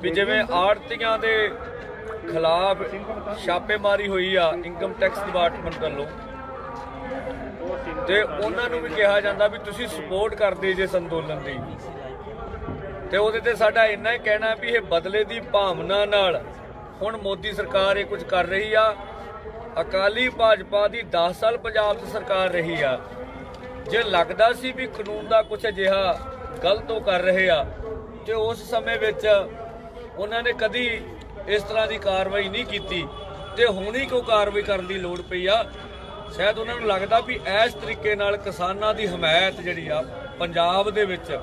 ਵੀ ਜਿਵੇਂ ਆੜਤੀਆਂ ਦੇ ਖਿਲਾਫ ਛਾਪੇਮਾਰੀ ਹੋਈ ਆ ਇਨਕਮ ਟੈਕਸ ਡਿਪਾਰਟਮੈਂਟ ਵੱਲੋਂ। ਤੇ ਉਹਨਾਂ ਨੂੰ ਵੀ ਕਿਹਾ ਜਾਂਦਾ ਵੀ ਤੁਸੀਂ ਸਪੋਰਟ ਕਰਦੇ ਜੇ ਇਸ ਅੰਦੋਲਨ ਦੀ। ਤੇ ਉਹਦੇ ਤੇ ਸਾਡਾ ਇੰਨਾ ਹੀ ਕਹਿਣਾ ਵੀ ਇਹ ਬਦਲੇ ਦੀ ਭਾਵਨਾ ਨਾਲ ਹੁਣ ਮੋਦੀ ਸਰਕਾਰ ਇਹ ਕੁਝ ਕਰ ਰਹੀ ਆ। ਅਕਾਲੀ ਭਾਜਪਾ ਦੀ 10 ਸਾਲ ਪੰਜਾਬ 'ਚ ਸਰਕਾਰ ਰਹੀ ਆ। ਜੇ ਲੱਗਦਾ ਸੀ ਵੀ ਕਾਨੂੰਨ ਦਾ ਕੁਝ ਅਜਿਹਾ ਗਲਤ ਉਹ ਕਰ ਰਹੇ ਆ, ਤੇ ਉਸ ਸਮੇਂ ਵਿੱਚ ਉਹਨਾਂ ਨੇ ਕਦੀ ਇਸ ਤਰ੍ਹਾਂ ਦੀ ਕਾਰਵਾਈ ਨਹੀਂ ਕੀਤੀ ਤੇ ਹੁਣ ਹੀ ਕਿਉਂ ਕਾਰਵਾਈ ਕਰਨ ਦੀ ਲੋੜ ਪਈ ਆ। ਸ਼ਾਇਦ ਉਹਨਾਂ ਨੂੰ ਲੱਗਦਾ ਵੀ ਇਸ ਤਰੀਕੇ ਨਾਲ ਕਿਸਾਨਾਂ ਦੀ ਹਮਾਇਤ ਜਿਹੜੀ ਆ, ਪੰਜਾਬ ਦੇ ਵਿੱਚ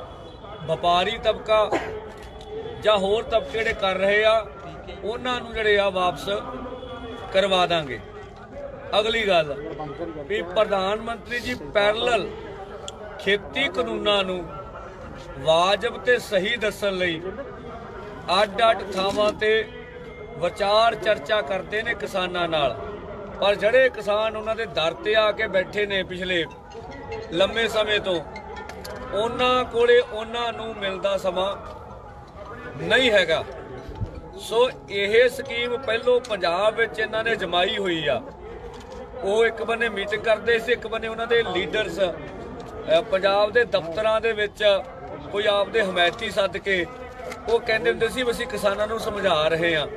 ਵਪਾਰੀ ਤਬਕਾ ਜਾਂ ਹੋਰ ਤਬਕੇ ਜਿਹੜੇ ਕਰ ਰਹੇ ਆ, ਉਹਨਾਂ ਨੂੰ ਜਿਹੜੇ ਆ ਵਾਪਸ ਕਰਵਾ ਦਾਂਗੇ। ਅਗਲੀ ਗੱਲ ਵੀ ਪ੍ਰਧਾਨ ਮੰਤਰੀ ਜੀ ਪੈਰਲਲ ਖੇਤੀ ਕਾਨੂੰਨਾਂ ਨੂੰ ਵਾਜਬ ਤੇ ਸਹੀ ਦੱਸਣ ਲਈ ਅੱਡ-ਅੱਡ ਥਾਵਾਂ ਤੇ ਵਿਚਾਰ ਚਰਚਾ ਕਰਦੇ ਨੇ ਕਿਸਾਨਾਂ ਨਾਲ। ਪਰ ਜਿਹੜੇ ਕਿਸਾਨ ਉਹਨਾਂ ਦੇ ਦਰ ਤੇ ਆ ਕੇ ਬੈਠੇ ਨੇ ਪਿਛਲੇ ਲੰਮੇ ਸਮੇਂ ਤੋਂ, ਉਹਨਾਂ ਕੋਲੇ ਉਹਨਾਂ ਨੂੰ ਮਿਲਦਾ ਸਮਾਂ ਨਹੀਂ ਹੈਗਾ। ਸੋ ਇਹ ਸਕੀਮ ਪਹਿਲੋਂ ਪੰਜਾਬ ਵਿੱਚ ਇਹਨਾਂ ਨੇ ਜਮਾਈ ਹੋਈ ਆ। ਉਹ ਇੱਕ ਬੰਨੇ ਮੀਟਿੰਗ ਕਰਦੇ ਸੀ, ਇੱਕ ਬੰਨੇ ਉਹਨਾਂ ਦੇ ਲੀਡਰਸ ਪੰਜਾਬ ਦੇ ਦਫ਼ਤਰਾਂ ਦੇ ਵਿੱਚ ਕੋਈ ਆਪਦੇ ਹਮਾਇਤੀ ਸੱਦ ਕੇ ਉਹ ਕਹਿੰਦੇ ਹੁੰਦੇ ਸੀ ਵੀ ਅਸੀਂ ਕਿਸਾਨਾਂ ਨੂੰ ਸਮਝਾ ਰਹੇ ਹਾਂ।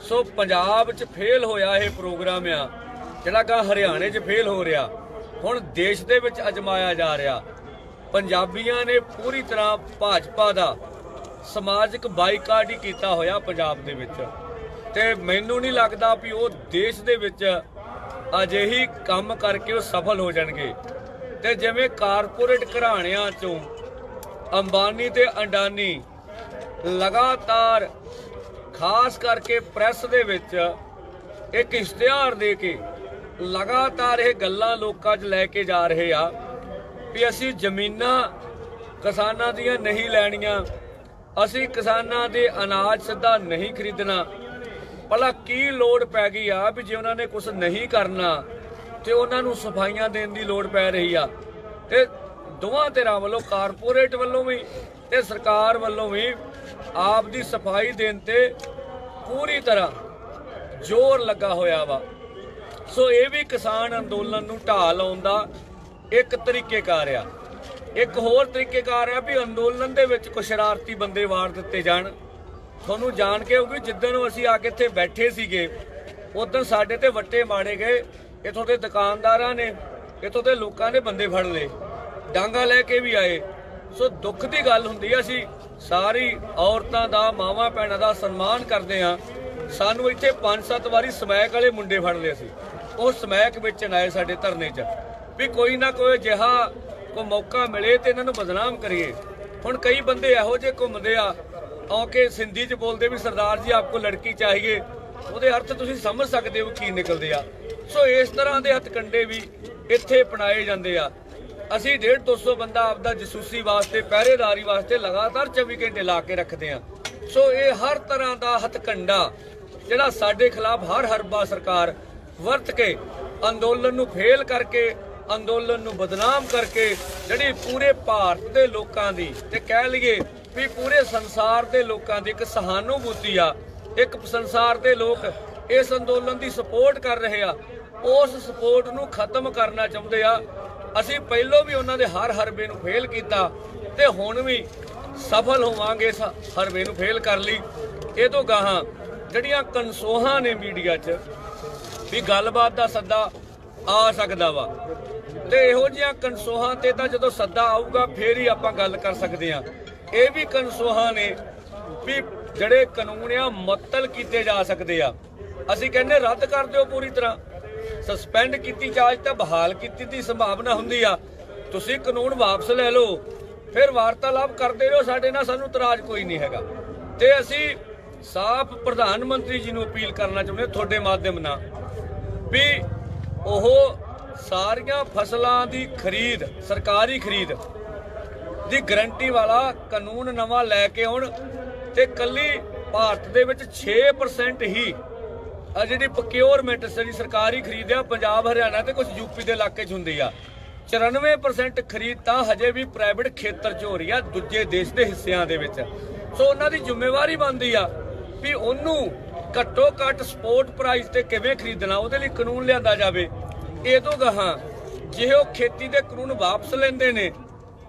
ਸੋ ਪੰਜਾਬ 'ਚ ਫੇਲ ਹੋਇਆ ਇਹ ਪ੍ਰੋਗਰਾਮ ਆ, ਜਿਹੜਾ ਕਾ ਹਰਿਆਣੇ 'ਚ ਫੇਲ ਹੋ ਰਿਹਾ। ਹੁਣ ਦੇਸ਼ ਦੇ ਵਿੱਚ ਅਜਮਾਇਆ ਜਾ ਰਿਹਾ। ਪੰਜਾਬੀਆਂ ਨੇ ਪੂਰੀ ਤਰ੍ਹਾਂ ਭਾਜਪਾ ਦਾ ਸਮਾਜਿਕ ਬਾਈਕਾਟ ਹੀ ਕੀਤਾ ਹੋਇਆ ਪੰਜਾਬ ਦੇ ਵਿੱਚ। ਤੇ ਮੈਨੂੰ ਨਹੀਂ ਲੱਗਦਾ ਵੀ ਉਹ ਦੇਸ਼ ਦੇ ਵਿੱਚ ਅਜਿਹੀ ਕੰਮ ਕਰਕੇ ਉਹ ਸਫਲ ਹੋ ਜਾਣਗੇ। ਤੇ ਜਿਵੇਂ ਕਾਰਪੋਰੇਟ ਘਰਾਣਿਆਂ ਚੋਂ ਅੰਬਾਨੀ ਤੇ ਅੰਡਾਨੀ ਲਗਾਤਾਰ, ਖਾਸ ਕਰਕੇ ਪ੍ਰੈਸ ਦੇ ਵਿੱਚ ਇੱਕ ਇਸ਼ਤਿਹਾਰ ਦੇ ਕੇ ਲਗਾਤਾਰ ਇਹ ਗੱਲਾਂ ਲੋਕਾਂ 'ਚ ਲੈ ਕੇ ਜਾ ਰਹੇ ਆ ਵੀ ਅਸੀਂ ਜ਼ਮੀਨਾਂ ਕਿਸਾਨਾਂ ਦੀਆਂ ਨਹੀਂ ਲੈਣੀਆਂ, ਅਸੀਂ ਕਿਸਾਨਾਂ ਦੇ ਅਨਾਜ ਸਿੱਧਾ ਨਹੀਂ ਖਰੀਦਣਾ। ਭਲਾ ਕੀ ਲੋੜ ਪੈ ਗਈ ਆ ਵੀ ਜੇ ਉਹਨਾਂ ਨੇ ਕੁਝ ਨਹੀਂ ਕਰਨਾ ਤੇ ਉਹਨਾਂ ਨੂੰ ਸਫਾਈਆਂ ਦੇਣ ਦੀ ਲੋੜ ਪੈ ਰਹੀ ਆ। ਤੇ ਦੋਵਾਂ ਧਿਰਾਂ ਵੱਲੋਂ ਕਾਰਪੋਰੇਟ ਵੱਲੋਂ ਵੀ ਤੇ ਸਰਕਾਰ ਵੱਲੋਂ ਵੀ ਆਪ ਦੀ ਸਫ਼ਾਈ ਦੇਣ ਤੇ ਪੂਰੀ ਤਰ੍ਹਾਂ ਜ਼ੋਰ ਲੱਗਾ ਹੋਇਆ ਵਾ। ਸੋ ਇਹ ਵੀ ਕਿਸਾਨ ਅੰਦੋਲਨ ਨੂੰ ਢਾਹ ਲਾਉਣ ਦਾ ਇੱਕ ਤਰੀਕੇਕਾਰ ਆ। ਇੱਕ ਹੋਰ ਤਰੀਕੇਕਾਰ ਆ ਵੀ ਅੰਦੋਲਨ ਦੇ ਵਿੱਚ ਕੁਝ ਸ਼ਰਾਰਤੀ ਬੰਦੇ ਵਾਰ ਦਿੱਤੇ ਜਾਣ। ਤੁਹਾਨੂੰ ਜਾਣ ਕੇ ਹੋਊਗੀ, ਜਿੱਦਣ ਅਸੀਂ ਆ ਕੇ ਇੱਥੇ ਬੈਠੇ ਸੀਗੇ, ਉਦੋਂ ਸਾਡੇ ਤੇ ਵੱਟੇ ਮਾਰੇ ਗਏ। ਇਥੋਂ ਦੇ ਦੁਕਾਨਦਾਰਾਂ ਨੇ, ਇਥੋਂ ਦੇ ਲੋਕਾਂ ਨੇ ਬੰਦੇ ਫੜ ਲਏ। ਡਾਂਗਾ ਲੈ ਕੇ ਵੀ ਆਏ। ਸੋ ਦੁੱਖ ਦੀ ਗੱਲ ਹੁੰਦੀ ਆ, ਅਸੀਂ ਸਾਰੀ ਔਰਤਾਂ ਦਾ, ਮਾਵਾਂ ਭੈਣਾਂ ਦਾ ਸਨਮਾਨ ਕਰਦੇ ਆ ਸਾਨੂੰ ਇੱਥੇ 5-7 ਵਾਰੀ ਸਮੈਕ ਵਾਲੇ ਮੁੰਡੇ ਫੜ ਲਏ ਸੀ। ਉਹ ਸਮੈਕ ਵਿੱਚ ਆਏ ਸਾਡੇ ਧਰਨੇ 'ਚ। ਵੀ ਕੋਈ ਨਾ ਕੋਈ ਜਿਹਾ ਕੋ ਮੌਕਾ ਮਿਲੇ ਤੇ ਇਹਨਾਂ ਨੂੰ ਬਦਨਾਮ ਕਰੀਏ। ਹੁਣ ਕਈ ਬੰਦੇ ਇਹੋ ਜਿਹੇ ਘੁੰਮਦੇ ਆ ਆਕੇ ਸਿੰਧੀ 'ਚ ਬੋਲਦੇ ਵੀ, ਸਰਦਾਰ ਜੀ, ਆਪਕੋ ਲੜਕੀ ਚਾਹੀਏ। ਉਹਦੇ ਅਰਥ ਤੁਸੀਂ ਸਮਝ ਸਕਦੇ ਹੋ ਕੀ ਨਿਕਲਦੇ ਆ। ਸੋ ਇਸ ਤਰ੍ਹਾਂ ਦੇ ਹੱਥਕੰਡੇ ਵੀ ਇੱਥੇ ਅਪਣਾਏ ਜਾਂਦੇ ਆ। ਅਸੀਂ 1.5 200 ਬੰਦਾ ਆਪਦਾ ਜਸੂਸੀ ਵਾਸਤੇ, ਪਹਿਰੇਦਾਰੀ ਵਾਸਤੇ ਲਗਾਤਾਰ 24 ਘੰਟੇ ਲਾ ਕੇ ਰੱਖਦੇ ਆ ਸੋ ਇਹ ਹਰ ਤਰ੍ਹਾਂ ਦਾ ਹੱਥਕੰਡਾ ਜਿਹੜਾ ਸਾਡੇ ਖਿਲਾਫ ਹਰ ਹਰਬਾ ਸਰਕਾਰ ਵਰਤ ਕੇ ਅੰਦੋਲਨ ਨੂੰ ਫੇਲ ਕਰਕੇ, ਅੰਦੋਲਨ ਨੂੰ ਬਦਨਾਮ ਕਰਕੇ ਜਿਹੜੀ ਪੂਰੇ ਭਾਰਤ ਦੇ ਲੋਕਾਂ ਦੀ ਤੇ ਕਹਿ ਲਈਏ ਵੀ ਪੂਰੇ ਸੰਸਾਰ ਦੇ ਲੋਕਾਂ ਦੀ ਇੱਕ ਸਹਾਨੁਭੂਤੀ ਆ, ਇੱਕ ਸੰਸਾਰ ਦੇ ਲੋਕ ਇਸ ਅੰਦੋਲਨ ਦੀ ਸਪੋਰਟ ਕਰ ਰਹੇ ਆ, ਉਸ ਸਪੋਰਟ ਨੂੰ ਖਤਮ ਕਰਨਾ ਚਾਹੁੰਦੇ ਆ। ਅਸੀਂ ਪਹਿਲਾਂ ਵੀ ਉਹਨਾਂ ਦੇ ਹਰ ਹਰਬੇ ਨੂੰ ਫੇਲ ਕੀਤਾ ਤੇ ਹੁਣ ਵੀ ਸਫਲ ਹੋਵਾਂਗੇ ਇਸ ਹਰਬੇ ਨੂੰ ਫੇਲ ਕਰ ਲਈ। ਇਹ ਤੋਂ ਗਾਹਾਂ ਜਿਹੜੀਆਂ ਕਨਸੋਹਾਂ ਨੇ ਮੀਡੀਆ 'ਚ ਵੀ ਗੱਲਬਾਤ ਦਾ ਸੱਦਾ ਆ ਸਕਦਾ ਵਾ, ਤੇ ਇਹੋ ਜਿਹੀਆਂ ਕਨਸੋਹਾਂ ਤੇ ਤਾਂ ਜਦੋਂ ਸੱਦਾ ਆਊਗਾ, ਫੇਰ ਹੀ ਆਪਾਂ ਗੱਲ ਕਰ ਸਕਦੇ ਆ ਇਹ ਵੀ ਕਨਸੋਹਾਂ ਨੇ ਵੀ ਜਿਹੜੇ ਕਾਨੂੰਨ ਆ, ਮੁਅੱਤਲ ਕੀਤੇ ਜਾ ਸਕਦੇ ਆ। ਅਸੀਂ ਕਹਿੰਦੇ ਰੱਦ ਕਰ ਦਿਓ ਪੂਰੀ ਤਰ੍ਹਾਂ। ਸਸਪੈਂਡ ਕੀਤੀ ਚਾਰਜ ਤਾਂ ਬਹਾਲ ਕੀਤੀ ਦੀ ਸੰਭਾਵਨਾ ਹੁੰਦੀ ਆ। ਤੁਸੀਂ ਕਾਨੂੰਨ ਵਾਪਸ ਲੈ ਲਓ, ਫਿਰ ਵਾਰਤਾਲਾਪ ਕਰਦੇ ਰਹੋ, ਸਾਡੇ ਨਾਲ ਸਾਨੂੰ ਤਰਾਜ ਕੋਈ ਨਹੀਂ ਹੈਗਾ। ਤੇ ਅਸੀਂ ਸਾਫ਼ ਪ੍ਰਧਾਨ ਮੰਤਰੀ ਜੀ ਨੂੰ ਅਪੀਲ ਕਰਨਾ ਚਾਹੁੰਦੇ ਤੁਹਾਡੇ ਮਾਧਿਅਮ ਨਾਲ ਵੀ ਉਹ ਸਾਰੀਆਂ ਫਸਲਾਂ ਦੀ ਖਰੀਦ, ਸਰਕਾਰੀ ਖਰੀਦ ਦੀ ਗਰੰਟੀ ਵਾਲਾ ਕਾਨੂੰਨ ਨਵਾਂ ਲੈ ਕੇ ਆਉਣ ਤੇ ਕੱਲੀ ਭਾਰਤ ਦੇ ਵਿੱਚ 6% ਹੀ ਆ ਜਿਹੜੀ ਪ੍ਰੋਕਿਉਰਮੈਂਟ ਜਿਹੜੀ ਸਰਕਾਰੀ ਖਰੀਦ ਆ, ਪੰਜਾਬ, ਹਰਿਆਣਾ ਤੇ ਕੁਝ ਯੂਪੀ ਦੇ ਇਲਾਕੇ 'ਚ ਹੁੰਦੀ ਆ। 94% ਖਰੀਦ ਤਾਂ ਹਜੇ ਵੀ ਪ੍ਰਾਈਵੇਟ ਖੇਤਰ 'ਚ ਹੋ ਰਹੀ ਆ, ਦੂਜੇ ਦੇਸ਼ ਦੇ ਹਿੱਸਿਆਂ ਦੇ ਵਿੱਚ। ਸੋ ਉਹਨਾਂ ਦੀ ਜ਼ਿੰਮੇਵਾਰੀ ਬਣਦੀ ਆ ਵੀ ਉਹਨੂੰ ਘੱਟੋ ਘੱਟ ਸਪੋਰਟ ਪ੍ਰਾਈਸ ਤੇ ਕਿਵੇਂ ਖਰੀਦਣਾ, ਉਹਦੇ ਲਈ ਕਾਨੂੰਨ ਲਿਆਂਦਾ ਜਾਵੇ। ਇਹ ਤੋਂ ਗਾਹਾਂ ਜੇ ਉਹ ਖੇਤੀ ਦੇ ਕਾਨੂੰਨ ਵਾਪਸ ਲੈਂਦੇ ਨੇ,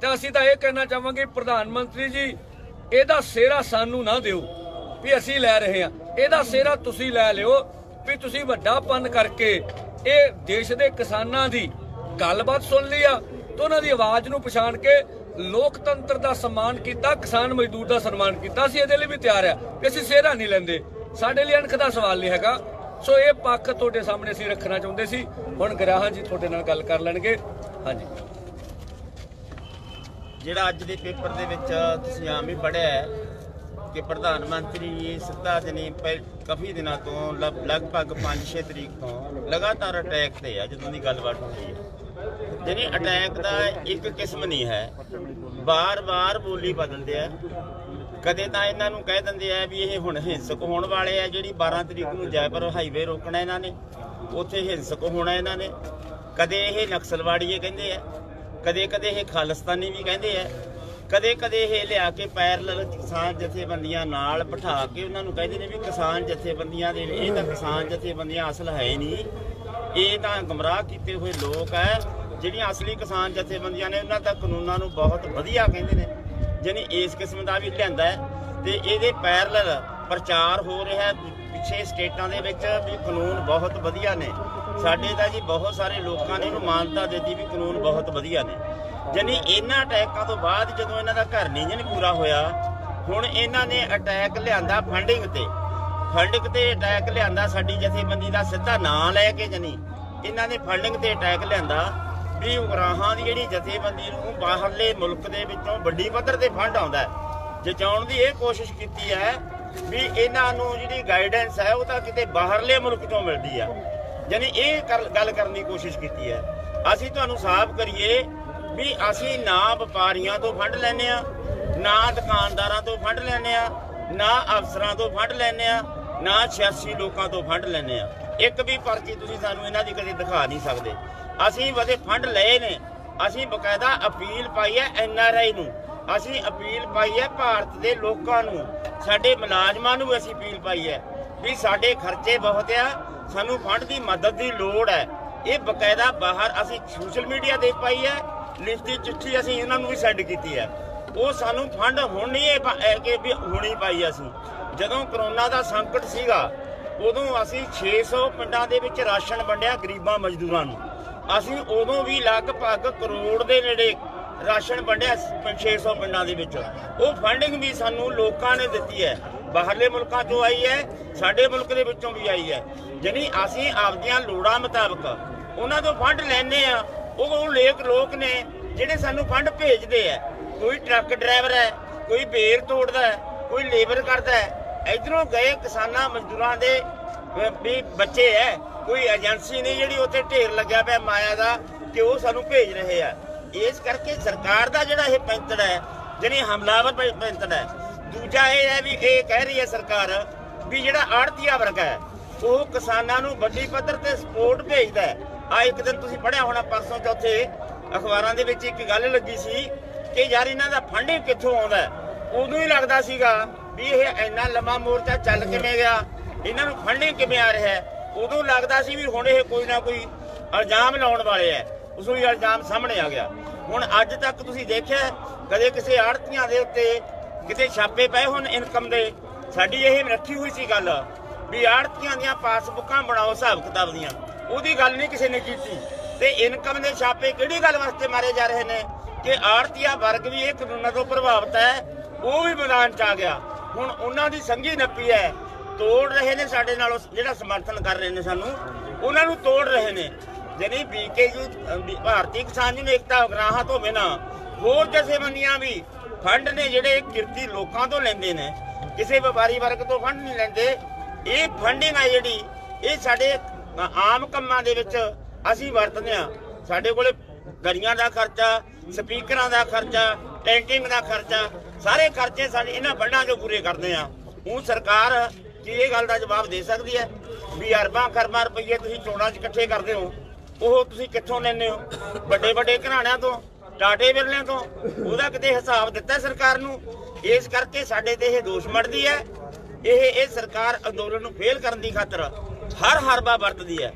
ਤਾਂ ਅਸੀਂ ਤਾਂ ਇਹ ਕਹਿਣਾ ਚਾਹਾਂਗੇ, ਪ੍ਰਧਾਨ ਮੰਤਰੀ ਜੀ, ਇਹਦਾ ਸਿਹਰਾ ਸਾਨੂੰ ਨਾ ਦਿਓ ਵੀ ਅਸੀਂ ਲੈ ਰਹੇ ਹਾਂ। ਇਹਦਾ ਸਿਹਰਾ ਤੁਸੀਂ ਲੈ ਲਿਓ ਵੀ ਤੁਸੀਂ ਵੱਡਾ ਪੰਨ ਕਰਕੇ ਇਹ ਦੇਸ਼ ਦੇ ਕਿਸਾਨਾਂ ਦੀ ਗੱਲਬਾਤ ਸੁਣ ਲਈ ਆ ਤੇ ਉਹਨਾਂ ਦੀ ਆਵਾਜ਼ ਨੂੰ ਪਛਾਣ ਕੇ ਲੋਕਤੰਤਰ ਦਾ ਸਨਮਾਨ ਕੀਤਾ, ਕਿਸਾਨ ਮਜ਼ਦੂਰ ਦਾ ਸਨਮਾਨ ਕੀਤਾ, ਅਸੀਂ ਇਹਦੇ ਲਈ ਵੀ ਤਿਆਰ ਆ ਵੀ ਅਸੀਂ ਸਿਹਰਾ ਨਹੀਂ ਲੈਂਦੇ। ਸਾਡੇ ਲਈ ਅਣਖ ਦਾ ਸਵਾਲ ਨਹੀਂ ਹੈਗਾ। ਸੋ ਇਹ ਪੱਖ ਤੁਹਾਡੇ ਸਾਹਮਣੇ ਅਸੀਂ ਰੱਖਣਾ ਚਾਹੁੰਦੇ ਸੀ। ਹੁਣ ਗਰਾਹਾਂ ਜੀ ਤੁਹਾਡੇ ਨਾਲ ਗੱਲ ਕਰ ਲੈਣਗੇ। ਹਾਂਜੀ। ਜਿਹੜਾ ਅੱਜ ਦੇ ਪੇਪਰ ਦੇ ਵਿੱਚ ਤੁਸੀਂ ਆਮ ਹੀ ਪੜਿਆ ਹੈ ਕਿ ਪ੍ਰਧਾਨ ਮੰਤਰੀ ਜੀ ਸਿੱਧਾ ਜਨੀ ਕਾਫੀ ਦਿਨਾਂ ਤੋਂ ਲਗਭਗ 5-6 ਤਰੀਕ ਤੋਂ ਲਗਾਤਾਰ ਅਟੈਕ ਤੇ ਆ, ਜਦੋਂ ਦੀ ਗੱਲਬਾਤ ਹੋਈ ਹੈ। ਜਿਹੜੀ ਅਟੈਕ ਦਾ ਇੱਕ ਕਿਸਮ ਨਹੀਂ ਹੈ, ਬਾਰ-ਬਾਰ ਬੋਲੀ ਬਦਲਦੇ ਆ। ਕਦੇ ਤਾਂ ਇਹਨਾਂ ਨੂੰ ਕਹਿ ਦਿੰਦੇ ਆ ਵੀ ਇਹ ਹੁਣ ਹਿੰਸਕ ਹੋਣ ਵਾਲੇ ਆ, ਜਿਹੜੀ 12 ਤਰੀਕ ਨੂੰ ਜੈਪੁਰ ਹਾਈਵੇ ਰੋਕਣਾ ਇਹਨਾਂ ਨੇ, ਉੱਥੇ ਹਿੰਸਕ ਹੋਣਾ ਇਹਨਾਂ ਨੇ। ਕਦੇ ਇਹ ਨਕਸਲਵਾੜੀਏ ਕਹਿੰਦੇ ਆ ਕਦੇ ਕਦੇ ਇਹ ਖਾਲਿਸਤਾਨੀ ਵੀ ਕਹਿੰਦੇ ਆ। ਕਦੇ ਕਦੇ ਇਹ ਲਿਆ ਕੇ ਪੈਰਲਲ ਕਿਸਾਨ ਜਥੇਬੰਦੀਆਂ ਨਾਲ ਬਿਠਾ ਕੇ ਉਹਨਾਂ ਨੂੰ ਕਹਿੰਦੇ ਨੇ ਵੀ ਕਿਸਾਨ ਜਥੇਬੰਦੀਆਂ ਦੇ ਇਹ ਤਾਂ ਕਿਸਾਨ ਜਥੇਬੰਦੀਆਂ ਅਸਲ ਹੈ ਨਹੀਂ। ਇਹ ਤਾਂ ਗਮਰਾਹ ਕੀਤੇ ਹੋਏ ਲੋਕ ਹੈ, ਜਿਹੜੀਆਂ ਅਸਲੀ ਕਿਸਾਨ ਜਥੇਬੰਦੀਆਂ ਨੇ, ਉਹਨਾਂ ਤਾਂ ਕਾਨੂੰਨਾਂ ਨੂੰ ਬਹੁਤ ਵਧੀਆ ਕਹਿੰਦੇ ਨੇ। ਜਾਣੀ ਇਸ ਕਿਸਮ ਦਾ ਵੀ ਲਿਆਂਦਾ ਹੈ ਤੇ ਇਹਦੇ ਪੈਰਲਲ ਪ੍ਰਚਾਰ ਹੋ ਰਿਹਾ ਪਿੱਛੇ ਸਟੇਟਾਂ ਦੇ ਵਿੱਚ ਵੀ ਕਾਨੂੰਨ ਬਹੁਤ ਵਧੀਆ ਨੇ। ਸਾਡੇ ਤਾਂ ਜੀ ਬਹੁਤ ਸਾਰੇ ਲੋਕਾਂ ਨੇ ਇਹਨੂੰ ਮਾਨਤਾ ਦਿੱਤੀ ਵੀ ਕਾਨੂੰਨ ਬਹੁਤ ਵਧੀਆ ਨੇ। ਜਾਣੀ ਇਹਨਾਂ ਅਟੈਕਾਂ ਤੋਂ ਬਾਅਦ ਜਦੋਂ ਇਹਨਾਂ ਦਾ ਘਰ ਨਹੀਂ ਜਨ ਪੂਰਾ ਹੋਇਆ, ਹੁਣ ਇਹਨਾਂ ਨੇ ਅਟੈਕ ਲਿਆਂਦਾ ਫੰਡਿੰਗ ਤੇ। ਫੰਡਿੰਗ ਤੇ ਅਟੈਕ ਲਿਆਂਦਾ ਸਾਡੀ ਜਥੇਬੰਦੀ ਦਾ ਸਿੱਧਾ ਨਾਂ ਲੈ ਕੇ ਜਨੀ ਇਹਨਾਂ ਨੇ ਫੰਡਿੰਗ ਤੇ ਅਟੈਕ ਲਿਆਂਦਾ ਵੀ ਉਗਰਾਹਾਂ ਦੀ ਜਿਹੜੀ ਜਥੇਬੰਦੀ ਨੂੰ ਬਾਹਰਲੇ ਮੁਲਕ ਦੇ ਵਿੱਚੋਂ ਵੱਡੀ ਪੱਧਰ ਤੇ ਫੰਡ ਆਉਂਦਾ ਜਚਾਉਣ ਦੀ ਇਹ ਕੋਸ਼ਿਸ਼ ਕੀਤੀ ਹੈ ਵੀ ਇਹਨਾਂ ਨੂੰ ਜਿਹੜੀ ਗਾਈਡੈਂਸ ਹੈ ਉਹ ਤਾਂ ਕਿਤੇ ਬਾਹਰਲੇ ਮੁਲਕ ਤੋਂ ਮਿਲਦੀ ਆ। ਯਾਨੀ ਇਹ ਕਰ- ਗੱਲ ਕਰਨ ਦੀ ਕੋਸ਼ਿਸ਼ ਕੀਤੀ ਹੈ। ਅਸੀਂ ਤੁਹਾਨੂੰ ਸਾਫ਼ ਕਰੀਏ ਵੀ ਅਸੀਂ ਨਾ ਵਪਾਰੀਆਂ ਤੋਂ ਫੰਡ ਲੈਨੇ ਆ ਨਾ ਦੁਕਾਨਦਾਰਾਂ ਤੋਂ ਫੰਡ ਲੈਨੇ ਆ ਨਾ ਅਫਸਰਾਂ ਤੋਂ ਫੰਡ ਲੈਨੇ ਆ ਨਾ ਸਿਆਸੀ ਲੋਕਾਂ ਤੋਂ ਫੰਡ ਲੈਨੇ ਆ ਇੱਕ ਵੀ ਪਰਚੀ ਤੁਸੀਂ ਸਾਨੂੰ ਇਹਨਾਂ ਦੀ ਕਦੇ ਦਿਖਾ ਨਹੀਂ ਸਕਦੇ। ਅਸੀਂ ਵਧੇ ਫੰਡ ਲਏ ਨੇ, ਅਸੀਂ ਬਕਾਇਦਾ ਅਪੀਲ ਪਾਈ ਹੈ ਐੱਨ ਆਰ ਆਈ ਨੂੰ। ਅਸੀਂ ਅਪੀਲ ਪਾਈ ਹੈ ਭਾਰਤ ਦੇ ਲੋਕਾਂ ਨੂੰ, ਸਾਡੇ ਮੁਲਾਜ਼ਮਾਂ ਨੂੰ ਵੀ ਅਸੀਂ ਅਪੀਲ ਪਾਈ ਹੈ ਵੀ ਸਾਡੇ ਖਰਚੇ ਬਹੁਤ ਆ, ਸਾਨੂੰ ਫੰਡ ਦੀ ਮਦਦ ਦੀ ਲੋੜ ਹੈ। ਇਹ ਬਕਾਇਦਾ ਬਾਹਰ ਅਸੀਂ ਸੋਸ਼ਲ ਮੀਡੀਆ ਦੇ ਪਾਈ ਹੈ ਲਿਖਤੀ ਚਿੱਠੀ ਅਸੀਂ ਇਹਨਾਂ ਨੂੰ ਵੀ ਸੈਂਡ ਕੀਤੀ ਹੈ। ਉਹ ਸਾਨੂੰ ਫੰਡ ਹੁਣ ਨਹੀਂ ਇਹ ਕਿ ਵੀ ਹੁਣੀ ਪਾਈ ਅਸੀਂ। ਜਦੋਂ ਕਰੋਨਾ ਦਾ ਸੰਕਟ ਸੀਗਾ, ਉਦੋਂ ਅਸੀਂ 600 ਪਿੰਡਾਂ ਦੇ ਵਿੱਚ ਰਾਸ਼ਨ ਵੰਡਿਆ ਗਰੀਬਾਂ ਮਜ਼ਦੂਰਾਂ ਨੂੰ। ਅਸੀਂ ਉਦੋਂ ਵੀ ਲਗਭਗ ਕਰੋੜ ਦੇ ਨੇੜੇ ਰਾਸ਼ਨ ਵੰਡਿਆ 600 ਪਿੰਡਾਂ ਦੇ ਵਿੱਚ। ਉਹ ਫੰਡਿੰਗ ਵੀ ਸਾਨੂੰ ਲੋਕਾਂ ਨੇ ਦਿੱਤੀ ਹੈ। ਬਾਹਰਲੇ ਮੁਲਕਾਂ ਤੋਂ ਆਈ ਹੈ, ਸਾਡੇ ਮੁਲਕ ਦੇ ਵਿੱਚੋਂ ਵੀ ਆਈ ਹੈ। ਜਾਣੀ ਅਸੀਂ ਆਪਦੀਆਂ ਲੋੜਾਂ ਮੁਤਾਬਕ ਉਹਨਾਂ ਤੋਂ ਫੰਡ ਲੈਣੇ ਆ ਉਹ ਉਹ ਲੇਕ ਲੋਕ ਨੇ ਜਿਹੜੇ ਸਾਨੂੰ ਫੰਡ ਭੇਜਦੇ ਆ। ਕੋਈ ਟਰੱਕ ਡਰਾਈਵਰ ਹੈ, ਕੋਈ ਬੇਰ ਤੋੜਦਾ ਹੈ, ਕੋਈ ਲੇਬਰ ਕਰਦਾ ਹੈ। ਇਧਰੋਂ ਗਏ ਕਿਸਾਨਾਂ ਮਜ਼ਦੂਰਾਂ ਦੇ ਵੀ ਬੱਚੇ ਐ ਕੋਈ ਏਜੰਸੀ ਨਹੀਂ ਜਿਹੜੀ ਉੱਥੇ ਢੇਰ ਲੱਗਿਆ ਪਿਆ ਮਾਇਆ ਦਾ ਕਿ ਉਹ ਸਾਨੂੰ ਭੇਜ ਰਹੇ ਆ। ਇਸ ਕਰਕੇ ਸਰਕਾਰ ਦਾ ਜਿਹੜਾ ਇਹ ਪੈਂਤੜ ਹੈ ਜਿਹੜੀ ਹਮਲਾਵਰ ਪੈਂਤੜ ਹੈ, ਦੂਜਾ ਇਹ ਹੈ ਵੀ ਇਹ ਕਹਿ ਰਹੀ ਹੈ ਸਰਕਾਰ ਵੀ ਜਿਹੜਾ ਆੜਤੀਆ ਵਰਗ ਹੈ, ਉਹ ਕਿਸਾਨਾਂ ਨੂੰ ਵੱਡੀ ਪੱਧਰ ਤੇ ਸਪੋਰਟ ਭੇਜਦਾ ਹੈ। ਆ ਇੱਕ ਦਿਨ ਤੁਸੀਂ ਪੜਿਆ ਹੋਣਾ ਪਰਸੋਂ ਚੌਥੇ ਅਖਬਾਰਾਂ ਦੇ ਵਿੱਚ ਇੱਕ ਗੱਲ ਲੱਗੀ ਸੀ ਕਿ ਯਾਰ ਇਹਨਾਂ ਦਾ ਫੰਡਿੰਗ ਕਿੱਥੋਂ ਆਉਂਦਾ ਉਦੋਂ ਹੀ ਲੱਗਦਾ ਸੀਗਾ ਵੀ ਇਹ ਇੰਨਾ ਲੰਮਾ ਮੋਰਚਾ ਚੱਲ ਕਿਵੇਂ ਗਿਆ? ਇਹਨਾਂ ਨੂੰ ਫੰਡਿੰਗ ਕਿਵੇਂ ਆ ਰਿਹਾ ਉਦੋਂ ਲੱਗਦਾ ਸੀ ਵੀ ਹੁਣ ਇਹ ਕੋਈ ਨਾ ਕੋਈ ਇਲਜ਼ਾਮ ਲਾਉਣ ਵਾਲੇ ਐ ਉਸ ਵੀ ਇਲਜ਼ਾਮ ਸਾਹਮਣੇ ਆ ਗਿਆ। ਹੁਣ ਅੱਜ ਤੱਕ ਤੁਸੀਂ ਦੇਖਿਆ ਕਦੇ ਕਿਸੇ ਆੜਤੀਆਂ ਦੇ ਉੱਤੇ ਕਿਤੇ ਛਾਪੇ ਪਏ ਹੋਣ ਇਨਕਮ ਦੇ? ਸਾਡੀ ਇਹ ਰੱਖੀ ਹੋਈ ਸੀ ਗੱਲ ਵੀ ਆੜਤੀਆਂ ਦੀਆਂ ਪਾਸਬੁੱਕਾਂ ਬਣਾਓ ਹਿਸਾਬ ਕਿਤਾਬ ਦੀਆਂ। ਉਹਦੀ ਗੱਲ ਨਹੀਂ ਕਿਸੇ ਨੇ ਕੀਤੀ। ਤੇ ਇਨਕਮ ਦੇ ਛਾਪੇ ਕਿਹੜੀ ਗੱਲ ਵਾਸਤੇ ਮਾਰੇ ਜਾ ਰਹੇ ਨੇ? ਕਿ ਆੜਤੀਆ ਵਰਗ ਵੀ ਇਹ ਕਾਨੂੰਨਾਂ ਤੋਂ ਪ੍ਰਭਾਵਿਤ ਹੈ, ਉਹ ਵੀ ਮੈਦਾਨ ਚ ਆ ਗਿਆ। ਹੁਣ ਉਹਨਾਂ ਦੀ ਸੰਗੀ ਨੱਪੀ ਹੈ। ਤੋੜ ਰਹੇ ਨੇ ਸਾਡੇ ਨਾਲ ਜਿਹੜਾ ਸਮਰਥਨ ਕਰ ਰਹੇ ਨੇ ਸਾਨੂੰ, ਉਹਨਾਂ ਨੂੰ ਤੋੜ ਰਹੇ ਨੇ। ਜਾਨੀ ਬੀਕੇਯੂ ਭਾਰਤੀ ਕਿਸਾਨ ਯੂਨੀਅਨ ਏਕਤਾ ਉਗਰਾਹਾਂ ਤੋਂ ਬਿਨਾਂ ਹੋਰ ਜਥੇਬੰਦੀਆਂ ਵੀ ਫੰਡ ਨੇ ਜਿਹੜੇ ਕਿਰਤੀ ਲੋਕਾਂ ਤੋਂ ਲੈਂਦੇ ਨੇ, ਕਿਸੇ ਵਪਾਰੀ ਵਰਗ ਤੋਂ ਫੰਡ ਨਹੀਂ ਲੈਂਦੇ। ਇਹ ਫੰਡਿੰਗ ਆ ਜਿਹੜੀ, ਇਹ ਸਾਡੇ ਆਮ ਕੰਮਾਂ ਦੇ ਵਿੱਚ ਅਸੀਂ ਵਰਤਦੇ ਆ ਸਾਡੇ ਕੋਲੇ ਗੜੀਆਂ ਦਾ ਖਰਚਾ, ਸਪੀਕਰਾਂ ਦਾ ਖਰਚਾ, ਟੈਂਕਿੰਗ ਦਾ ਖਰਚਾ, ਸਾਰੇ ਖਰਚੇ ਸਾਡੇ ਇਹਨਾਂ ਫੰਡਾਂ 'ਚੋਂ ਪੂਰੇ ਕਰਦੇ ਆ ਹੁਣ ਸਰਕਾਰ ਕੀ ਇਹ ਗੱਲ ਦਾ ਜਵਾਬ ਦੇ ਸਕਦੀ ਹੈ ਵੀ ਅਰਬਾਂ ਖਰਬਾਂ ਰੁਪਏ ਤੁਸੀਂ ਚੋਣਾਂ 'ਚ ਇਕੱਠੇ ਕਰਦੇ ਹੋ, ਉਹ ਤੁਸੀਂ ਕਿੱਥੋਂ ਲੈਂਦੇ ਹੋ? ਵੱਡੇ ਵੱਡੇ ਘਰਾਣਿਆਂ ਤੋਂ, ਟਾਟੇ ਬਿਰਲਿਆਂ ਤੋਂ, ਉਹਦਾ ਕਿਤੇ ਹਿਸਾਬ ਦਿੱਤਾ ਸਰਕਾਰ ਨੂੰ? ਇਸ ਕਰਕੇ ਸਾਡੇ ਤੇ ਇਹ ਦੋਸ਼ ਮੜਦੀ ਹੈ। ਇਹ ਇਹ ਸਰਕਾਰ ਅੰਦੋਲਨ ਨੂੰ ਫੇਲ ਕਰਨ ਦੀ ਖਾਤਰ ਹਰ ਹਰਬਾ ਵਰਤਦੀ ਹੈ।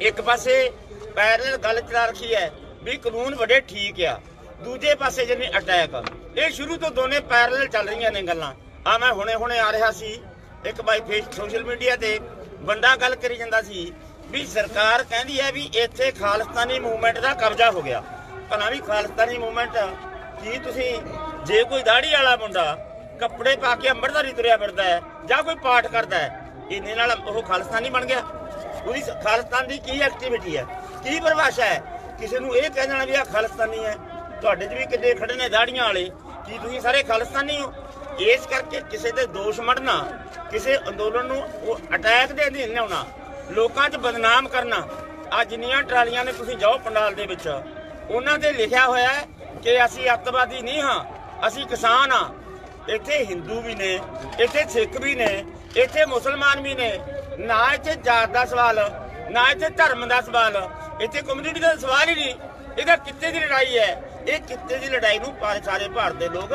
ਇੱਕ ਪਾਸੇ ਪੈਰਲਲ ਗੱਲ ਚਲਾ ਰੱਖੀ ਹੈ ਵੀ ਕਾਨੂੰਨ ਵੱਡੇ ਠੀਕ ਆ, ਦੂਜੇ ਪਾਸੇ ਜਿਵੇਂ ਅਟੈਕ ਇਹ ਸ਼ੁਰੂ ਤੋਂ ਦੋਨੇ ਪੈਰਲਲ ਚੱਲ ਰਹੀਆਂ ਨੇ ਗੱਲਾਂ। ਆ ਮੈਂ ਹੁਣੇ ਹੁਣੇ ਆ ਰਿਹਾ ਸੀ, ਇੱਕ ਬਾਈ ਫੇਸ ਸੋਸ਼ਲ ਮੀਡੀਆ ਤੇ ਬੰਦਾ ਗੱਲ ਕਰੀ ਜਾਂਦਾ ਸੀ ਵੀ ਸਰਕਾਰ ਕਹਿੰਦੀ ਹੈ ਵੀ ਇੱਥੇ ਖਾਲਿਸਤਾਨੀ ਮੂਵਮੈਂਟ ਦਾ ਕਬਜ਼ਾ ਹੋ ਗਿਆ। ਭਲਾ ਵੀ ਖਾਲਿਸਤਾਨੀ ਮੂਵਮੈਂਟ ਕੀ ਤੁਸੀਂ, ਜੇ ਕੋਈ ਦਾੜੀ ਵਾਲਾ ਮੁੰਡਾ ਕੱਪੜੇ ਪਾ ਕੇ ਅੰਮ੍ਰਿਤਧਾਰੀ ਤੁਰਿਆ ਫਿਰਦਾ ਹੈ ਜਾਂ ਕੋਈ ਪਾਠ ਕਰਦਾ ਹੈ ਇਹਨੇ ਨਾਲ ਉਹ ਖਾਲਿਸਤਾਨੀ ਬਣ ਗਿਆ। ਉਹਦੀ ਖਾਲਿਸਤਾਨ ਦੀ ਕੀ ਐਕਟੀਵਿਟੀ ਹੈ? ਕੀ ਪਰਿਭਾਸ਼ਾ ਹੈ? ਕਿਸੇ ਨੂੰ ਇਹ ਕਹਿ ਦੇਣਾ ਵੀ ਆ ਖਾਲਿਸਤਾਨੀ ਹੈ। ਤੁਹਾਡੇ 'ਚ ਵੀ ਕਿੱਡੇ ਖੜੇ ਨੇ ਦਾੜੀਆਂ ਵਾਲੇ। ਕੀ ਤੁਸੀਂ ਸਾਰੇ ਖਾਲਿਸਤਾਨੀ ਹੋ? ਇਸ ਕਰਕੇ ਕਿਸੇ ਤੇ ਦੋਸ਼ ਮੜਨਾ, ਕਿਸੇ ਅੰਦੋਲਨ ਨੂੰ ਉਹ ਅਟੈਕ ਦੇ ਅਧੀਨ ਲਿਆਉਣਾ, ਲੋਕਾਂ 'ਚ ਬਦਨਾਮ ਕਰਨਾ ਆ ਜਿੰਨੀਆਂ ਟਰਾਲੀਆਂ ਨੇ ਤੁਸੀਂ ਜਾਓ ਪੰਡਾਲ ਦੇ ਵਿੱਚ, ਉਹਨਾਂ ਤੇ ਲਿਖਿਆ ਹੋਇਆ ਹੈ ਕਿ ਅਸੀਂ ਅੱਤਵਾਦੀ ਨਹੀਂ ਹਾਂ, ਅਸੀਂ ਕਿਸਾਨ ਹਾਂ। ਇੱਥੇ ਹਿੰਦੂ ਵੀ ਨੇ, ਇੱਥੇ ਸਿੱਖ ਵੀ ਨੇ ਇੱਥੇ ਮੁਸਲਮਾਨ ਵੀ ਨੇ, ਨਾ ਇੱਥੇ ਜਾਤ ਦਾ ਸਵਾਲ, ਨਾ ਇੱਥੇ ਧਰਮ ਦਾ ਸਵਾਲ, ਇੱਥੇ ਕਮਿਊਨਿਟੀ ਦਾ ਸਵਾਲ ਹੀ ਨਹੀਂ। ਇਹਦਾ ਕਿੱਤੇ ਦੀ ਲੜਾਈ ਹੈ? ਇਹ ਕਿੱਤੇ ਦੀ ਲੜਾਈ ਨੂੰ ਸਾਰੇ ਭਾਰਤ ਦੇ ਲੋਕ